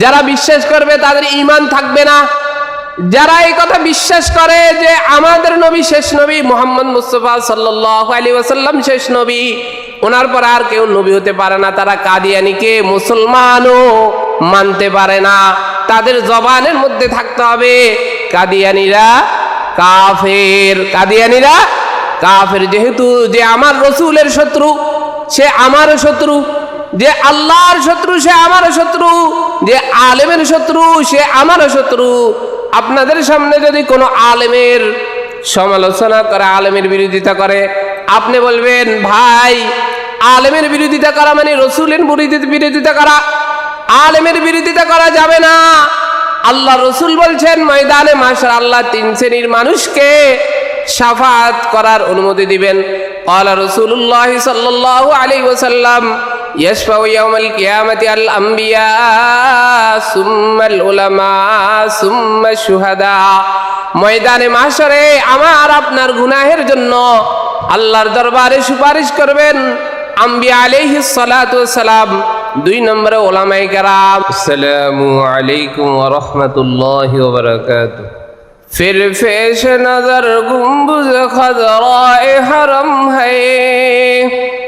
যারা বিশ্বাস করবে তাদের ইমান থাকবে না। যারা এই কথা বিশ্বাস করে যে আমাদের নবী শেষ নবী, মোহাম্মদ মুস্তফা সাল্লাহ আলী ওয়াসাল্লাম শেষ নবী ওনার পর আর কেউ নবী হতে পারে না। তারা কাদিয়ানিকে মুসলমানও মানতে পারে না। তাদের জবানের মধ্যে থাকতে হবে, কাদিয়ানিরা কাফের। কাদিয়ানিরা কাফের, যেহেতু যে আমার রসুলের শত্রু, সে আমারও শত্রু। যে আল্লাহর শত্রু সে আমার শত্রু, যে আলেমের শত্রু সে আমার শত্রু। আপনাদের সামনে যদি কোনো আলেমের সমালোচনা করে, আলেমের বিরোধিতা করে, আপনি বলবেন, ভাই, আলেমের বিরোধিতা করা মানে রসুলের বিরোধিতা করা। আলেমের বিরোধিতা করা যাবে না। আল্লাহ রসুল বলছেন, ময়দানে মাসার আল্লাহ তিন শ্রেণির মানুষকে সাফাত করার অনুমতি দিবেন। আল্লাহ রসুল্লাহ সাল্লাহ আলী ওসাল্লাম يشفع يوم القيامة الأنبياء ثم العلماء ثم الشهداء. ময়দানে মাসরে আমার আপনার গুনাহের জন্য আল্লাহর দরবারে সুপারিশ করবেন। আম্বি আলাইহি সালাতু সালাম দুই নম্বরে ওলামাই কারাম। আসসালামু আলাইকুম ওয়া রাহমাতুল্লাহি ওয়া বারাকাতুহু। ফির ফেশ নজর গুম্বুজ খজরায়ে হারাম হায়।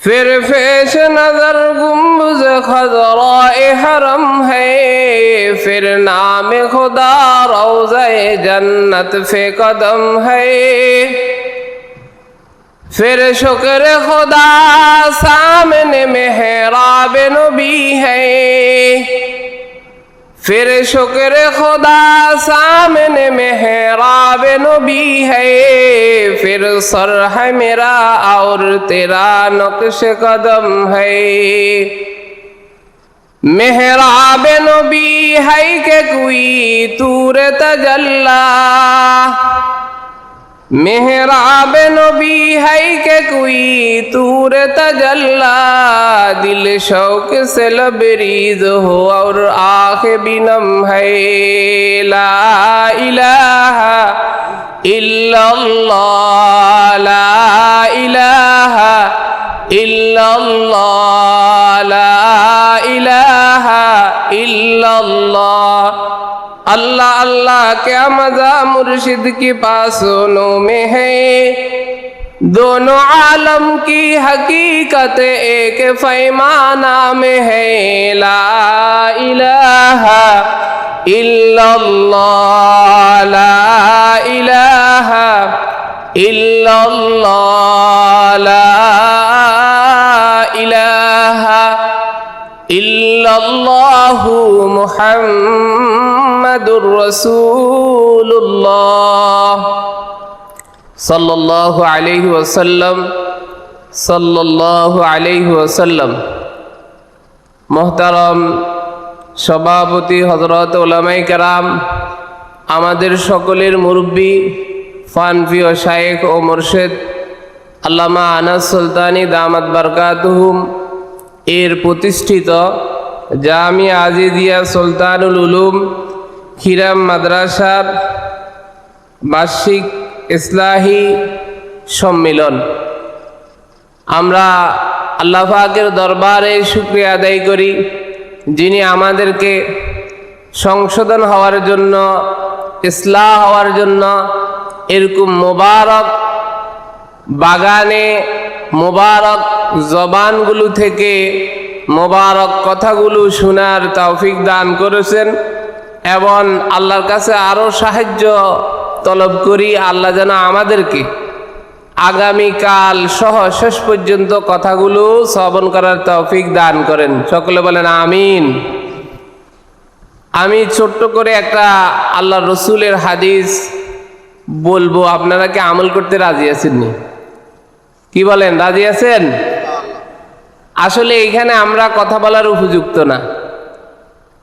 फिर फेश नजर गुम्बुज खजराए हरम है फिर नाम खुदा रोज़े जन्नत फे कदम है फिर शुक्र खुदा सामने मेहराब नबी है پھر شکر خدا سامنے محراب نبی ہے۔ پھر سر ہے میرا اور تیرا نقش قدم ہے۔ محراب نبی ہے کہ کوئی تور تجلہ মেহরাব নবী হাই কে কুই তুর তজল্লা, দিল শৌক সে লবরিজ হো আর আখ বিনম হে, লা ইলাহা ইল্লাল্লাহ ইলাহা ইল্লাল্লাহ ইলাহা ইল্লাল্লাহ। अल्लाह अल्लाह क्या मजा मुर्शिद की पासों में है दोनों आलम की हकीकत एक पैमाना में है ला इलाहा इल्लल्लाह ला इलाहा इल्लल्लाह মুহাম্মাদুর রাসূলুল্লাহ। সাল্লাল্লাহু আলাইহি ওয়াসাল্লাম, সাল্লাল্লাহু আলাইহি ওয়াসাল্লাম। সভাপতি হজরত ওলামাই কেরাম, আমাদের সকলের মুরব্বী ফানফিও শায়েখ ও মোরশেদ, আল্লামা আনাস সুলতানি দামাত বারকাতুহুম, এর প্রতিষ্ঠিত জামিয়া আজিদিয়া সুলতানুল উলুম, হিরাম মাদ্রাসার বার্ষিক ইসলাহি সম্মিলন। আমরা আল্লাহ পাকের দরবারে শুক্রিয়া আদায় করি, যিনি আমাদেরকে সংশোধন হওয়ার জন্য, ইসলাহ হওয়ার জন্য এরকম মোবারক বাগানে, মোবারক জবানগুলো থেকে মোবারক কথাগুলো শোনার তৌফিক দান করেছেন এবং আল্লাহর কাছে আরও সাহায্য তলব করি, আল্লাহ যেন আমাদেরকে আগামীকাল সহ শেষ পর্যন্ত কথাগুলো শ্রবণ করার তৌফিক দান করেন। সকলে বলেন আমিন। আমি ছোট্ট করে একটা আল্লাহ রসুলের হাদিস বলব। আপনারা কি আমল করতে রাজি আছেননি কি বলেন, রাজি আছেন? আসলে এইখানে আমরা কথা বলার উপযুক্ত না।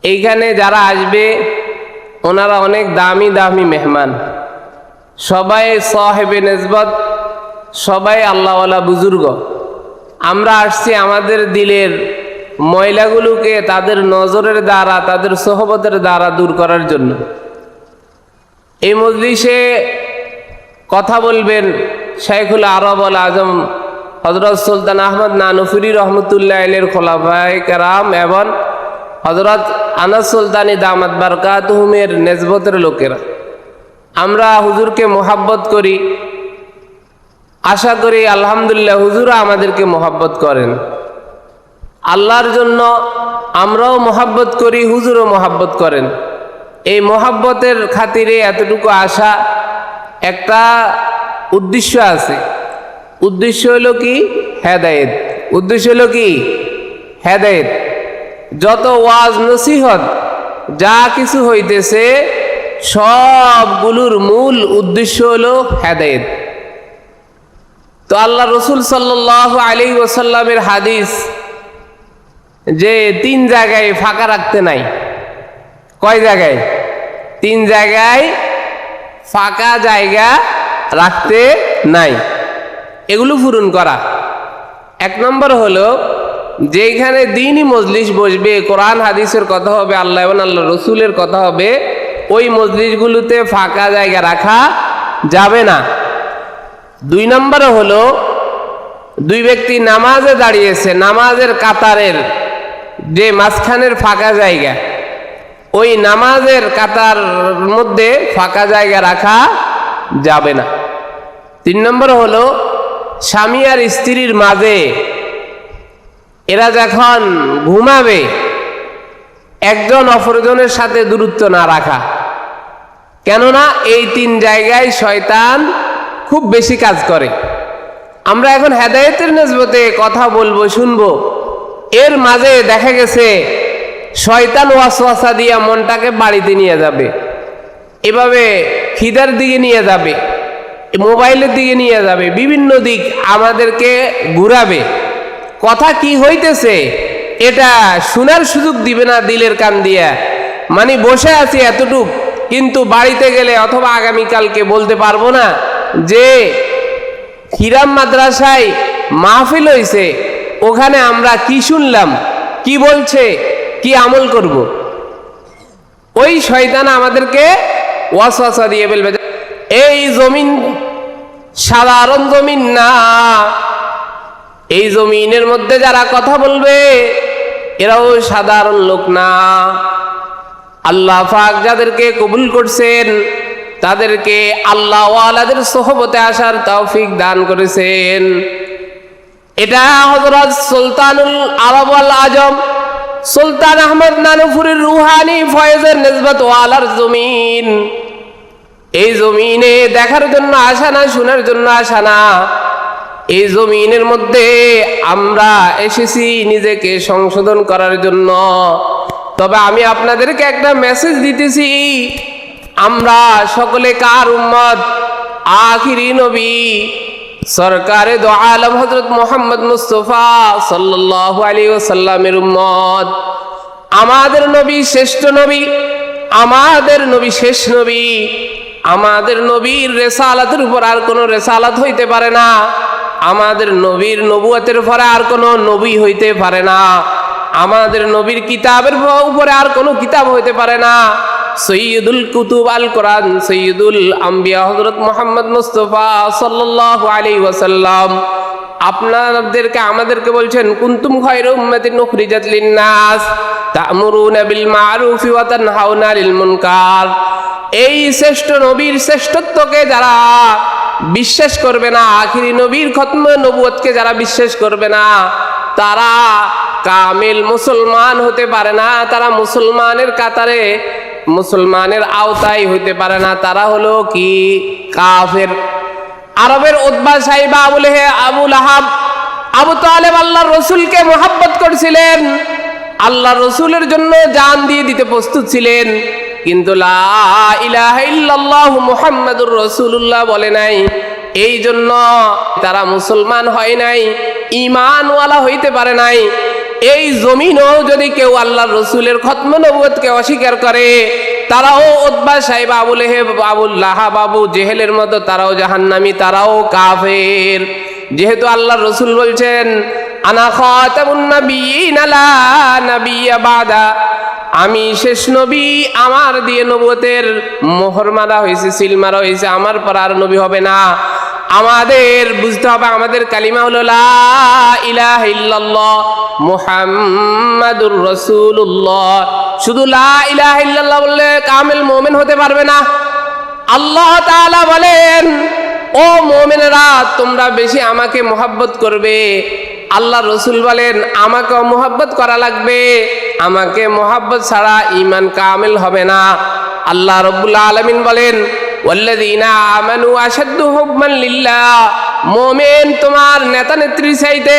এইখানে যারা আসবে, ওনারা অনেক দামি দামি মেহমান। সবাই সাহেবে নেসবত, সবাই আল্লাহওয়ালা বুজুর্গ। আমরা আসছি আমাদের দিলের ময়লাগুলোকে তাদের নজরের দ্বারা, তাদের সহবতের দ্বারা দূর করার জন্য। এই মজলিসে কথা বলবেন শেখুল আরব আল আজম হজরত সুলতান আহমদ নানুফুরি রহমতুল্লাহ আলের খোলাফায় কারাম এবং হজরত আনাস সুলতানি দামাত বারকাতহুমের নেজবতের লোকেরা। আমরা হুজুরকে মোহাব্বত করি। আশা করি আলহামদুলিল্লাহ হুজুরা আমাদেরকে মোহাব্বত করেন। আল্লাহর জন্য আমরাও মোহাব্বত করি, হুজুরও মোহাব্বত করেন। এই মোহাব্বতের খাতিরে এতটুকু আশা একটা উদ্দেশ্য আছে। উদ্দেশ্য হলো কি? হেদায়েত। উদ্দেশ্য হলো কি? হেদায়েত। যত ওয়াজ নসিহত, যা কিছু হইতেছে, সবগুলোর মূল উদ্দেশ্য হলো হেদায়েত। তো আল্লাহ রসুল সাল্লাহ আলী ওসাল্লামের হাদিস যে তিন জায়গায় ফাঁকা রাখতে নাই। কয় জায়গায়? তিন জায়গায় ফাঁকা জায়গা রাখতে নাই। এগুলো পূরণ করা। এক নম্বর হলো যেখানে দিনই মজলিস বসবে, কোরআন, হাদিসের কথা হবে, আল্লাহ এবং আল্লাহ রসুলের কথা হবে, ওই মজলিসগুলোতে ফাঁকা জায়গা রাখা যাবে না। দুই নম্বর হলো, দুই ব্যক্তি নামাজে দাঁড়িয়েছে, নামাজের কাতারের যে মাঝখানের ফাঁকা জায়গা, ওই নামাজের কাতার মধ্যে ফাঁকা জায়গা রাখা যাবে না। তিন নম্বর হলো স্বামী আর স্ত্রীর মাঝে এরা যখন ঘুমাবে, একজন অপরজনের সাথে দূরত্ব না রাখা। কেননা এই তিন জায়গায় শয়তান খুব বেশি কাজ করে। আমরা এখন হেদায়েতের নজবতে কথা বলব, শুনব। এর মাঝে দেখা গেছে, শয়তান ওয়াসওয়াসা দিয়া মনটাকে বাড়িতে নিয়ে যাবে। এভাবে খিদার দিকে নিয়ে যাবে। মোবাইলের দিকে নিয়ে যাবে বিভিন্ন দিক আমাদেরকে ঘুরাবে। কথা কি হইতেছে? এটা শোনার সুযোগ দিবে না দিলের কান দিয়া। মানে বসে আছি এতটুক কিন্তু বাড়িতে গেলে অথবা আগামীকালকে বলতে পারব না যে হিরাম মাদ্রাসায় মাহফিল হয়েছে ওখানে আমরা কি শুনলাম কি বলছে কি আমল করব। ওই শয়তান আমাদেরকে ওয়াসওয়াসা দিয়ে বলবে যে, এই জমিন সাধারণ জমিন না। এই জমিনের মধ্যে যারা কথা বলবে, এরাও সাধারণ লোক না। আল্লাহ পাক যাদেরকে কবুল করছেন, তাদেরকে আল্লাহ ওয়ালাদের সোহবতে আসার তৌফিক দান করেছেন। এটা হজরত সুলতানুল আরব আল আজম, সুলতান আহমদ নানুপুরের রুহানি ফয়েজের নিসবত ওয়ালার জমিন। এই জমিনে দেখার জন্য আসা না, শোনার জন্য আসা না। এই জমিনের মধ্যে আমরা এসেছি নিজেকে সংশোধন করার জন্য। তবে আমি আপনাদেরকে একটা মেসেজ দিতেছি, আমরা সকলে কার উম্মত? আখিরি নবী। সরকারে দো হজরত মোহাম্মদ মুস্তফা সাল্লাল্লাহু আলাইহি ওয়াসাল্লামের উম্মত। আমাদের নবী শ্রেষ্ঠ নবী, আমাদের নবী শেষ নবী। আমাদের নবীর রেসালাতের উপর আর কোনো রেসালাত হইতে পারে না। আমাদের নবীর নবুয়াতের উপরে আর কোনো নবী হইতে পারে না। আমাদের নবীর কিতাবের উপরে আর কোনো কিতাব হইতে পারে না। সৈয়দুল কুতুব আল কোরআন, সৈয়দুল আম্বিয়া হজরত মোহাম্মদ মুস্তফা সাল্লাহ আলী ওয়াসাল্লাম আপনাদেরকে, আমাদেরকে বলছেন, কুন্তুম খয়রু উম্মাতিন নুখরিজাত লিন-নাস তা'মুরুনা বিল মা'রুফি ওয়া তানহাউনা আনিল মুনকার এই শ্রেষ্ঠ নবীর শ্রেষ্ঠত্বকে যারা বিশ্বাস করবে না, আখিরি নবীর খতম নবুয়তকে যারা বিশ্বাস করবে না, তারা কামিল মুসলমান হতে পারে না, তারা মুসলমানের কাতারে মুসলমানের আওতায় হইতে পারে না। তারা হলো কি? কাফের। আরবের উদ্বা সাহেব আবুল হে আবুল আহাব আবু তালেব আল্লাহ রসুলকে মোহাব্বত করছিলেন। আল্লাহ রসুলের জন্য জান দিয়ে দিতে প্রস্তুত ছিলেন। কিন্তু বলে নাই। এই জন্য তারা মুসলমান হয় নাই ইমানওয়ালা হইতে পারে নাই। এই জমিনও যদি কেউ আল্লাহ রসুলের খতম নবুয়তকে অস্বীকার করে, তারাও ওদবা সাহেব আবুল হেব আবুল্লাহ বাবু জেহেলের মতো, তারাও জাহান্নামি, তারাও কাফের। যেহেতু আল্লাহ রসুল বলছেন, আনা খাতামুন নাবিয়িন লা নাবিয়্যা বাদা। আমি শেষ নবী, আমার দিয়ে নবতের মোহর মারা হয়েছে সিল মারা হয়েছে আমার পর আর নবী হবে না। আমাদের, বুঝতে হবে আমাদের কালিমা হলো ইলাহা ইল্লাল্লাহ, মুহাম্মাদুর রাসূলুল্লাহ। শুধু লা ইলাহা ইল্লাল্লাহ বললে কামিল মুমিন হতে পারবে না। আল্লাহ তাআলা বলেন, ও মুমিনেরা, তোমরা বেশি আমাকে মোহাব্বত করবে। আল্লাহ রসুল বলেন আমাকে মোহাব্বত করা লাগবে। আমাকে মোহাব্বত ছাড়া ইমান কামিল হবে না। আল্লাহ রব্বুল্লা আলমিন বলেন ওয়াল্লাযীনা আমানু আশাদ্দু হুব্বান লিল্লাহ। মুমিন তোমার নেতা নেত্রী চাইতে,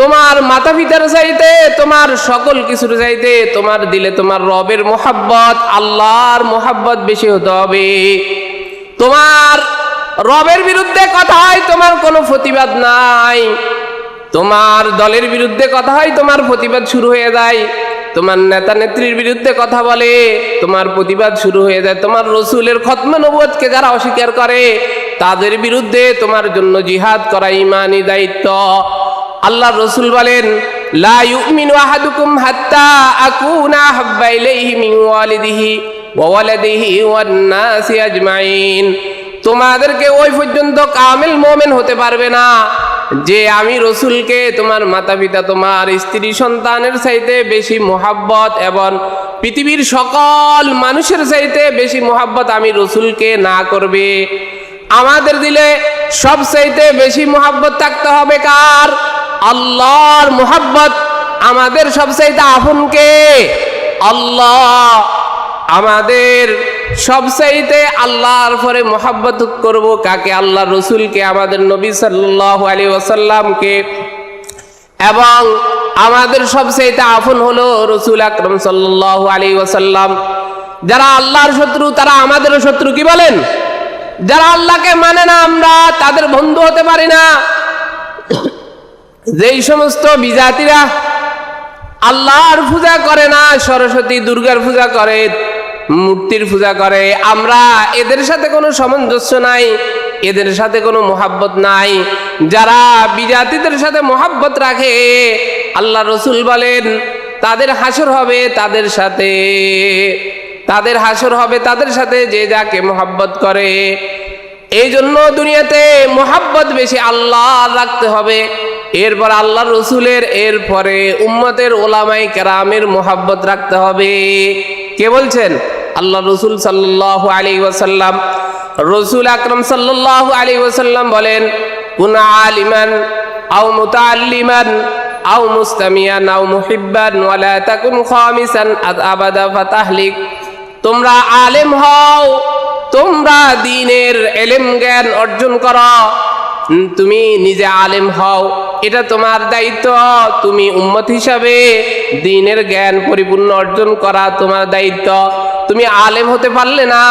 তোমার মাতা পিতার চাইতে, তোমার সকল কিছুর চাইতে, তোমার দিলে তোমার রবের মোহাব্বত, আল্লাহর মোহাব্বত বেশি হতে হবে। তোমার রবের বিরুদ্ধে কথা হয়, তোমার কোনো প্রতিবাদ নাই। তোমার দলের বিরুদ্ধে কথা হয়, তোমার প্রতিবাদ শুরু হয়ে যায়। তোমার নেতা নেত্রীর বিরুদ্ধে কথা বলে, তোমার প্রতিবাদ শুরু হয়ে যায়। তোমার রসুলের খতমা নবুয়তকে যারা অস্বীকার করে, তাদের বিরুদ্ধে তোমার জন্য জিহাদ করা ইমানি দায়িত্ব। আল্লাহ রসুল বলেন, লা হাত্তা মিন ওয়া আজমাইন। তোমাদেরকে ওই পর্যন্ত কামিল মোমেন হতে পারবে না। যে আমি রসুলকে, তোমার মাতা পিতা তোমার স্ত্রী সন্তানের চাইতে বেশি মোহাব্বত এবং পৃথিবীর সকল মানুষের চাইতে বেশি মোহাব্বত আমি রসুলকে না করবে। আমাদের দিলে সব চাইতে বেশি মোহাব্বত থাকতে হবে কার? আল্লাহর মোহাব্বত আমাদের সব চাইতে আপনকে। আল্লাহ আমাদের সবচাইতে আল্লাহর পরে মোহাব্বত করব কাকে? আল্লাহ রসুলকে, আমাদের নবী সাল্লাহ আলী ওসাল্লামকে এবং আমাদের সবচাইতে আফন হলো রসুল আকরম সাল্লাহ আলী ওসাল্লাম যারা আল্লাহর শত্রু, তারা আমাদেরও শত্রু, কি বলেন? যারা আল্লাহকে মানে না আমরা, তাদের বন্ধু হতে পারি না। যেই সমস্ত বিজাতিরা আল্লাহর পূজা করে না, সরস্বতী দুর্গার পূজা করে মূর্তির পূজা করে। আমরা এদের সাথে কোনো সামঞ্জস্য নাই, এদের সাথে কোনো মোহাব্বত নাই। যারা বিজাতিদের সাথে মোহাব্বত রাখে, আল্লাহ রসুল বলেন, তাদের হাসর হবে তাদের সাথে। তাদের হাসর হবে তাদের সাথে যে যাকে মোহাব্বত করে। এই জন্য দুনিয়াতে মোহাব্বত বেশি আল্লাহ রাখতে হবে। এরপর আল্লাহ রসুলের, এরপরে উম্মতের ওলামাই কেরামের মোহাব্বত রাখতে হবে। কে বলছেন? আল্লাহ রসুল সাল্লাহ আলী ওয়াসাল্লাম, রসুল আকরম সাল্লাহ আলী ওয়াসাল্লাম বলেন, কুনা আলিমান আও মুতাআল্লিমান আও মুস্তামিয়ান আও মুহিব্বান ওয়ালা তাকুন খামিসান আবাদা ফাতাহলিক, তোমরা আলেম হও, তোমরা দিনের এলেম জ্ঞান অর্জন করো। তুমি নিজে আলেম হও, এটা তোমার দায়িত্ব। তুমি উম্মত হিসাবে দিনের জ্ঞান পরিপূর্ণ অর্জন করা তোমার দায়িত্ব। তুমি আলেম হতে পারলে না,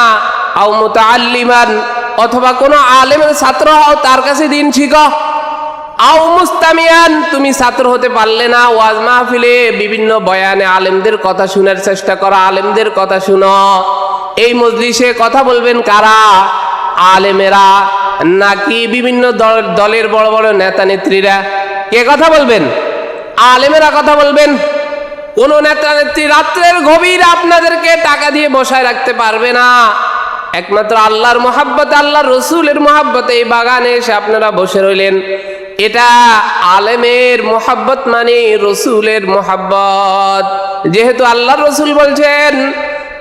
আও মুতাআল্লিমান, অথবা কোনো আলেমের ছাত্র হও, তার কাছে দিন শিখো। আও মুস্তামিয়ান, তুমি ছাত্র হতে পারলে না, ওয়াজ মাহফিলে বিভিন্ন বয়ানে আলেমদের কথা শোনার চেষ্টা করো, আলেমদের কথা শুনো। এই মজলিসে কথা বলবেন কারা? আলেমেরা নাকি বিভিন্ন দল- দলের বড় বড় নেতা নেত্রীরা? কে কথা বলবেন? আলেমেরা কথা বলবেন? কোন নেতা নেত্রী রাত্রের গভীর আপনাদেরকে টাকা দিয়ে বসায় রাখতে পারবে না। একমাত্র আল্লাহর মোহাব্বত, আল্লাহর রসুলের মোহাব্বত এই বাগানে এসে আপনারা বসে রইলেন। এটা আলেমের মোহাব্বত মানে রসুলের মোহাব্বত। যেহেতু আল্লাহর রসুল বলছেন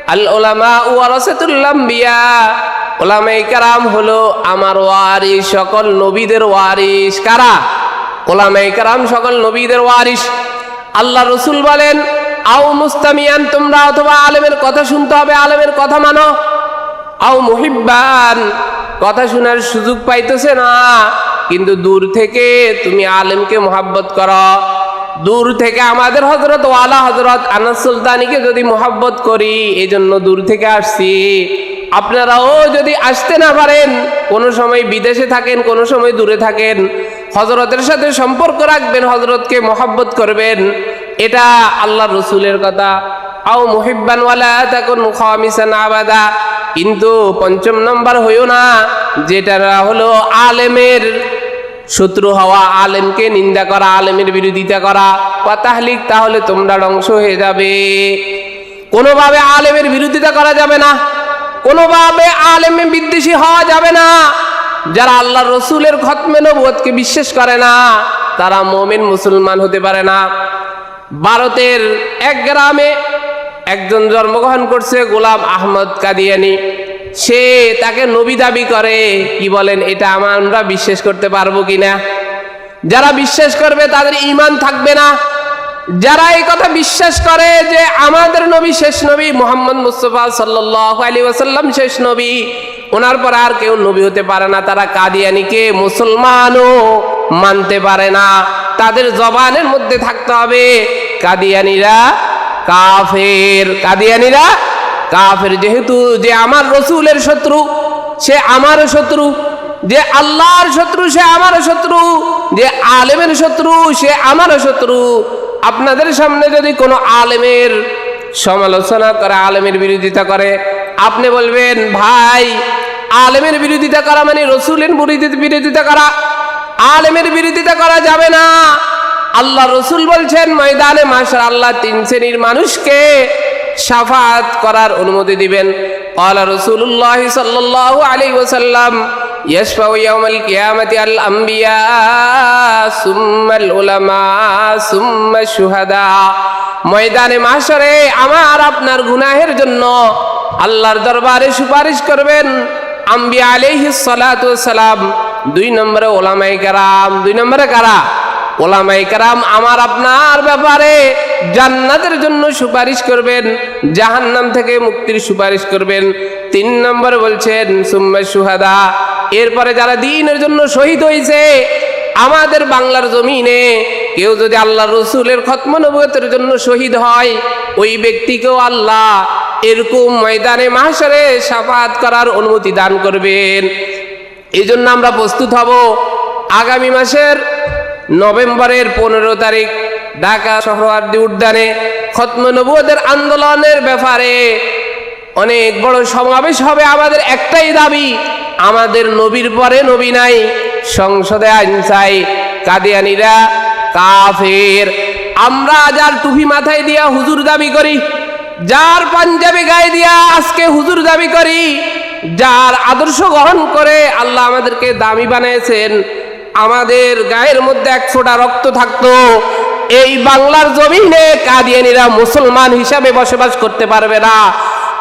আল ওলামা ওয়ারাসাতুল্লাম্বিয়া ওলামাই কারাম হলো আমার ওয়ারিস সকল নবীদের ওয়ারিস কারা? ওলামাই কারাম, সকল নবীদের ওয়ারিস আল্লাহ রসুল বলেন, আও মুস্তামিয়ান, তোমরা অথবা আলেমের কথা শুনতে হবে, আলেমের কথা মানো। আও মুহিব্বান, কথা শোনার সুযোগ পাইতেছে না। কিন্তু দূর থেকে তুমি আলেমকে মোহাব্বত করো। দূর থেকে আমাদের হজরত ওয়ালা হজরত আনাস সুলতানিকে যদি মোহাব্বত করি এই জন্য দূর থেকে আসছি। আপনারাও যদি আসতে না পারেন, কোনো সময় বিদেশে থাকেন, কোনো সময় দূরে থাকেন হজরতের সাথে সম্পর্ক রাখবেন হজরতকে মোহাব্বত করবেন, এটা আল্লাহ রসুলের কথা। আও মুহিব্বান ওয়ালা তাকুন খামিসান আবাদা। কিন্তু পঞ্চম নম্বর হইও না, যেটা হলো আলেমের শত্রু হওয়া, আলেমকে নিন্দা করা, আলেমের বিরোধিতা করা। বা তাহলিক, তাহলে তোমরা ধ্বংস হয়ে যাবে। কোনোভাবে আলেমের বিরোধিতা করা যাবে না। কোনোভাবে আলেমে বিদ্বেষী হওয়া যাবে না। যারা আল্লাহ রসুলের খতমে নবুয়তকে বিশ্বাস করে না, তারা মমিন মুসলমান হতে পারে না। ভারতের এক গ্রামে একজন জন্মগ্রহণ করছে গোলাম আহমদ কাদিয়ানি। সে তাকে নবী দাবি করে, কি বলেন, এটা আমরা বিশ্বাস করতে পারব কিনা? যারা বিশ্বাস করবে, তাদের ইমান থাকবে না। যারা এই কথা বিশ্বাস করে যে আমাদের নবী শেষ নবী মোহাম্মদ মুস্তফা সাল্লাহ আলী শেষ নবী, ওনার পর আর কেউ নবী হতে পারে না। তারা কাদিয়ানিকে মুসলমানও মানতে পারে না। তাদের জবানের মধ্যে থাকতে হবে, কাদিয়ানিরা কাফের কাদিয়ানিরা কাফের। যেহেতু যে আমার রসুলের শত্রু, সে আমারও শত্রু, যে আল্লাহর শত্রু, সে আমারও শত্রু, যে আলেমের শত্রু, সে আমারও শত্রু। আপনাদের সামনে যদি কোনো আলেমের সমালোচনা করে, আলেমের বিরোধিতা করে, আপনি বলবেন, ভাই, আলেমের বিরোধিতা করা মানে রসুলের বিরোধিতা করা। আলেমের বিরোধিতা করা যাবে না। আল্লাহ রসুল বলছেন, ময়দানে মাসার আল্লাহ তিন শ্রেণির মানুষকে সাফাত করার অনুমতি দিবেন। আল্লাহ রসুল্লাহ সাল্লাহ আলী ওসাল্লাম يشفع يوم القيامة الأنبياء ثم العلماء ثم الشهداء ময়দানে মাসরে আমার আপনার গুনাহের জন্য আল্লাহর দরবারে সুপারিশ করবেন আম্বিয়া আলাইহিস সালাতু সালাম দুই নম্বরে ওলামাই কারাম দুই নম্বরে কারা ওলামাই কারাম, আমার আপনার ব্যাপারে জান্নাতের জন্য সুপারিশ করবেন, জাহান্নাম থেকে মুক্তির সুপারিশ করবেন। তিন নম্বর বলছেন, সুম্মা সুহাদা, এরপরে যারা দিনের জন্য শহীদ হয়েছে আমাদের বাংলার জমিনে কেউ যদি আল্লাহ রসুলের খতম নবুয়তের জন্য শহীদ হয়, ওই ব্যক্তিকেও আল্লাহ এরকম ময়দানে মাসারে সাফাত করার অনুমতি দান করবেন। এই জন্য আমরা প্রস্তুত হব। আগামী মাসের নভেম্বরের পনেরো তারিখ ঢাকা সহরার্দি উদ্যানে খতম নবুয়দের আন্দোলনের ব্যাপারে অনেক বড় সমাবেশ হবে আমাদের একটাই দাবি। আমাদের নবীর পরে নবী নাই, সংসদে আইন চাই। কাদিয়ানিরা কাফের। আমরা যার টুপি মাথায় দিয়া হুজুর দাবি করি, যার পাঞ্জাবি গায়ে দিয়া আজকে হুজুর দাবি করি, যার আদর্শ গ্রহণ করে আল্লাহ আমাদেরকে দামি বানিয়েছেন আমাদের গায়ের মধ্যে এক ফোঁটা রক্ত থাকতো। এই বাংলার জমিনে কাদিয়ানিরা মুসলমান হিসাবে বসবাস করতে পারবে না।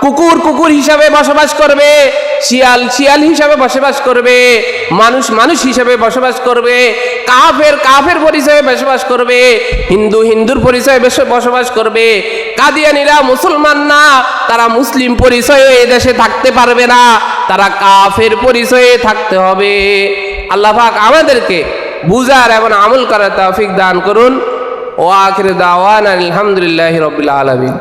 কুকুর কুকুর হিসাবে বসবাস করবে, শিয়াল শিয়াল হিসাবে বসবাস করবে, মানুষ মানুষ হিসাবে বসবাস করবে, কাফের কাফের পরিচয়ে বসবাস করবে, হিন্দু হিন্দুর পরিচয়ে বসবাস করবে। কাদিয়ানিরা মুসলমান না, তারা মুসলিম পরিচয়ে এ দেশে থাকতে পারবে না, তারা কাফের পরিচয়ে থাকতে হবে। আল্লাহ পাক আমাদেরকে বুজার এবং আমল করার তৌফিক দান করুন। ও আখির দাওয়ান আলহামদুলিল্লাহ রবিল আলমিন।